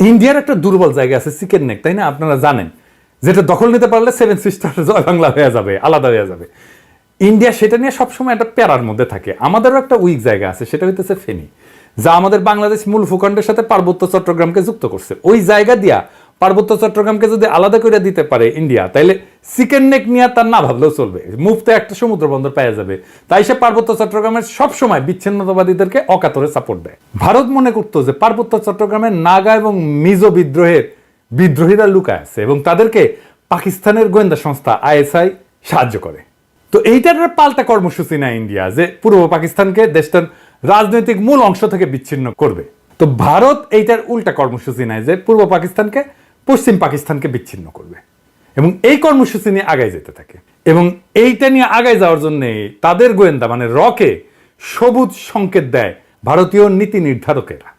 ইন্ডিয়ার একটা দুর্বল জায়গা আছে চিকেন নেক তাই না? আপনারা জানেন। যেটা দখল নিতে পারলে সেভেন সিস্টার জয় বাংলা হয়ে যাবে, আলাদা হয়ে যাবে। ইন্ডিয়া সেটা নিয়ে সবসময় একটা প্যারার মধ্যে থাকে। আমাদেরও একটা উইক জায়গা আছে, সেটা হইতেছে ফেনী, যা আমাদের বাংলাদেশ মূল ভূখণ্ডের সাথে পার্বত্য চট্টগ্রামকে যুক্ত করছে। ওই জায়গা দিয়া পার্বত্য চট্টগ্রামকে যদি আলাদা করে দিতে পারে ইন্ডিয়া, তাইলে চিকেন নেক নিয়ে তার না ভাবলেও চলবে। মুফতে একটা সমুদ্র বন্দর পাওয়া যাবে। তাই সে পার্বত্য চট্টগ্রামের সবসময় বিচ্ছিন্নতাবাদীদেরকে অকাতরে সাপোর্ট দেয়। ভারত মনে করতো যে পার্বত্য চট্টগ্রামের নাগা এবং মিজো বিদ্রোহের বিদ্রোহীরা লুকায় আছে এবং তাদেরকে পাকিস্তানের গোয়েন্দা সংস্থা আইএসআই সাহায্য করে। তো এইটার পাল্টা কর্মসূচি নেয় ইন্ডিয়া, যে পূর্ব পাকিস্তানকে দেশটার রাজনৈতিক মূল অংশ থেকে বিচ্ছিন্ন করবে। তো ভারত এইটার উল্টা কর্মসূচি নেয় যে পূর্ব পাকিস্তানকে পশ্চিম পাকিস্তানকে বিচ্ছিন্ন করবে। এবং এই কর্মসূচি নিয়ে আগায় যেতে থাকে। এবং এইটা নিয়ে আগায় যাওয়ার জন্য তাদের গোয়েন্দা মানে রকে, সবুজ সংকেত দেয় ভারতীয় নীতি নির্ধারকেরা।